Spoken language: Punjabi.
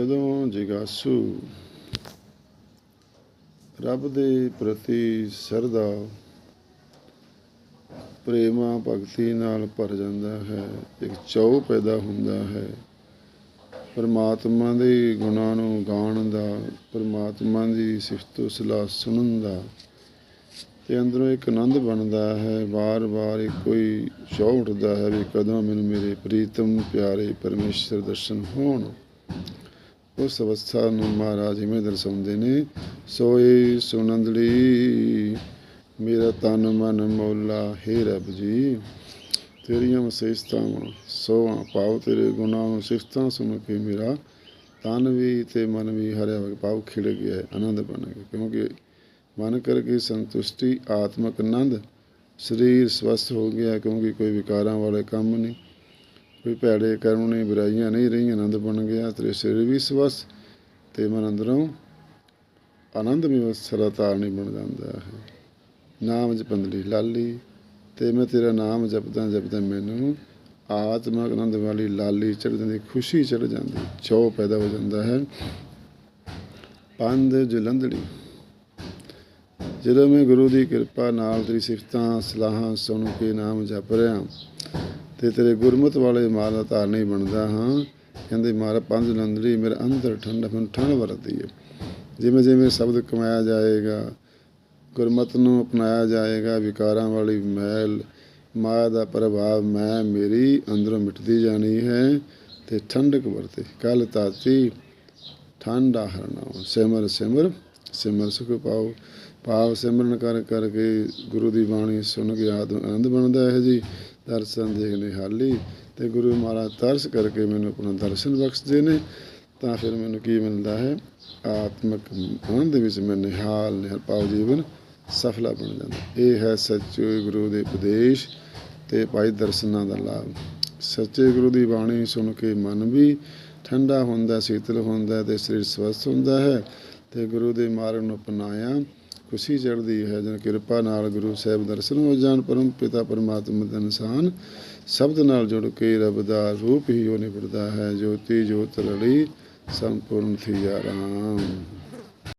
ਜਦੋਂ ਜਿਗਾਸੂ ਰੱਬ ਦੇ ਪ੍ਰਤੀ ਸਰਦਾ ਪ੍ਰੇਮਾ ਭਗਤੀ ਨਾਲ ਭਰ ਜਾਂਦਾ ਹੈ, ਇੱਕ ਚਾਉ ਪੈਦਾ ਹੁੰਦਾ ਹੈ। ਪਰਮਾਤਮਾ ਦੇ ਗੁਣਾਂ ਨੂੰ ਗਾਉਣ ਦਾ, ਪਰਮਾਤਮਾ ਦੀ ਸਿਫਤੋ ਸਲਾਹ ਸੁਣਨ ਦਾ ਤੇ ਅੰਦਰੋਂ ਇੱਕ ਆਨੰਦ ਬਣਦਾ ਹੈ। ਵਾਰ-ਵਾਰ ਇੱਕੋ ਹੀ ਚਾਅ ਉੱਠਦਾ ਹੈ ਵੀ ਕਦੋਂ ਮੈਨੂੰ ਮੇਰੇ ਪ੍ਰੀਤਮ ਪਿਆਰੇ ਪਰਮੇਸ਼ਰ ਦਰਸ਼ਨ ਹੋਣ। ਉਸ ਅਵਸਥਾ ਨੂੰ ਮਹਾਰਾਜ ਇਵੇਂ ਦਰਸਾਉਂਦੇ ਨੇ ਸੋਏ ਸੁਨੰਦੜੀ ਮੇਰਾ ਤਨ ਮਨ ਮੌਲਾ ਹੈ ਰੱਬ ਜੀ ਤੇਰੀਆਂ ਵਿਸ਼ੇਸ਼ਤਾਵਾਂ ਸੋਵਾਂ ਪਾਉ ਤੇਰੇ ਗੁਣਾਂ ਨੂੰ ਸਿਫਤਾਂ ਸੁਣ ਕੇ ਮੇਰਾ ਤਨ ਵੀ ਤੇ ਮਨ ਵੀ ਹਰਿਆ ਹੋਇਆ ਪਾਉ ਖਿੜ ਗਿਆ ਹੈ, ਆਨੰਦ ਬਣ ਗਿਆ ਕਿਉਂਕਿ ਮਨ ਕਰਕੇ ਸੰਤੁਸ਼ਟੀ ਆਤਮਕ ਆਨੰਦ ਸਰੀਰ ਸਵਸਥ ਹੋ ਗਿਆ ਕਿਉਂਕਿ ਕੋਈ ਵਿਕਾਰਾਂ ਵਾਲੇ ਕੰਮ ਨਹੀਂ। ਕੋਈ ਭੈੜੇ ਕਰਮ ਬੁਰਾਈਆਂ ਨਹੀਂ ਰਹੀਆਂ, ਆਨੰਦ ਬਣ ਗਿਆ। ਤੇਰੇ ਸਰੀਰ ਵੀ ਸਵਸਥ ਤੇ ਮਨ ਅੰਦਰੋਂ ਆਨੰਦ ਵੀ ਸਰਤਾਰ ਬਣ ਜਾਂਦਾ ਹੈ ਨਾਮ ਜਪੰਦਲੀ ਲਾਲੀ ਤੇ ਮੈਂ ਤੇਰਾ ਨਾਮ ਜਪਦਾ ਜਪਦਾ ਮੈਨੂੰ ਆਤਮਕ ਆਨੰਦ ਵਾਲੀ ਲਾਲੀ ਚੜ ਜਾਂਦੀ, ਖੁਸ਼ੀ ਚੜ ਜਾਂਦੀ ਚੋ ਪੈਦਾ ਹੋ ਜਾਂਦਾ ਹੈ। ਪੰਦ ਜਲੰਧੜੀ। ਜਦੋਂ ਮੈਂ ਗੁਰੂ ਦੀ ਕਿਰਪਾ ਨਾਲ ਤੇਰੀ ਸਿਫਤਾਂ, ਸਲਾਹਾਂ ਸੁਣ ਕੇ ਨਾਮ ਜਪ ਰਿਹਾ ਤੇ ਤੇਰੇ ਗੁਰਮਤ ਵਾਲੇ ਮਾਲ ਦਾ ਧਾਰਨੀ ਬਣਦਾ ਹਾਂ। ਕਹਿੰਦੇ, ਮਾਰਾ ਪੰਜ ਲੰਦੜੀ ਮੇਰੇ ਅੰਦਰ ਠੰਡ ਮੈਨੂੰ ਠੰਡ ਵਰਦੀ ਹੈ। ਜਿਵੇਂ ਜਿਵੇਂ ਸ਼ਬਦ ਕਮਾਇਆ ਜਾਏਗਾ, ਗੁਰਮਤ ਨੂੰ ਅਪਣਾਇਆ ਜਾਏਗਾ, ਵਿਕਾਰਾਂ ਵਾਲੀ ਮੈਲ, ਮਾਇਆ ਦਾ ਪ੍ਰਭਾਵ ਮੈਂ, ਮੇਰੀ ਅੰਦਰੋਂ ਮਿਟਦੀ ਜਾਣੀ ਹੈ ਤੇ ਠੰਡਕ ਵਰਤੇ। ਕਲ ਤਾਤੀ ਠੰਡਾ ਹਰਨਾਮ। ਸਿਮਰ ਸਿਮਰ ਸਿਮਰ ਸੁਖ ਪਾਓ। ਭਾਵ ਸਿਮਰਨ ਕਰ ਕਰਕੇ ਗੁਰੂ ਦੀ ਬਾਣੀ ਸੁਣ ਕੇ ਆਤਮ ਆਨੰਦ ਬਣਦਾ ਹੈ ਜੀ। ਦਰਸ਼ਨ ਦੇਖਨੇ ਨਿਹਾਲੀ ਤੇ ਗੁਰੂ ਮਹਾਰਾਜ ਤਰਸ ਕਰਕੇ ਮੈਨੂੰ ਆਪਣਾ ਦਰਸ਼ਨ ਬਖਸ਼ਦੇ ਨੇ। ਤਾਂ ਫਿਰ ਮੈਨੂੰ ਕੀ ਮਿਲਦਾ ਹੈ? ਆਤਮਕ ਆਨੰਦ ਵਿੱਚ ਮੈਂ ਨਿਹਾਲ ਨਿਹਾਲ ਪਾਉ ਜੀਵਨ ਸਫਲਾ ਬਣ ਜਾਂਦਾ। ਇਹ ਹੈ ਸੱਚੇ ਗੁਰੂ ਦੇ ਉਪਦੇਸ਼ ਤੇ ਭਾਈ ਦਰਸ਼ਨਾਂ ਦਾ ਲਾਭ। ਸੱਚੇ ਗੁਰੂ ਦੀ ਬਾਣੀ ਸੁਣ ਕੇ ਮਨ ਵੀ ਠੰਡਾ ਹੁੰਦਾ, ਸੀਤਲ ਹੁੰਦਾ ਤੇ ਸਰੀਰ ਸਵਸਥ ਹੁੰਦਾ ਹੈ। ਤੇ ਗੁਰੂ ਦੇ ਮਾਰਗ ਨੂੰ ਅਪਣਾਇਆ। ਖੁਸ਼ੀ ਚੜ੍ਹਦੀ ਹੈ, ਜਨ ਕਿਰਪਾ ਨਾਲ ਗੁਰੂ ਸਾਹਿਬ ਦਰਸ਼ਨ ਹੋ ਜਾਣ, ਪਰਮ ਪਿਤਾ ਪਰਮਾਤਮਾ ਦਾ ਇਨਸਾਨ ਸ਼ਬਦ ਨਾਲ ਜੁੜ ਕੇ ਰੱਬ ਦਾ ਰੂਪ ਹੀ ਉਹ ਨਿਬੜਦਾ ਹੈ, ਜੋਤੀ ਜੋਤ ਰਲੀ ਸੰਪੂਰਨ ਥੀ ਆਰਾਮ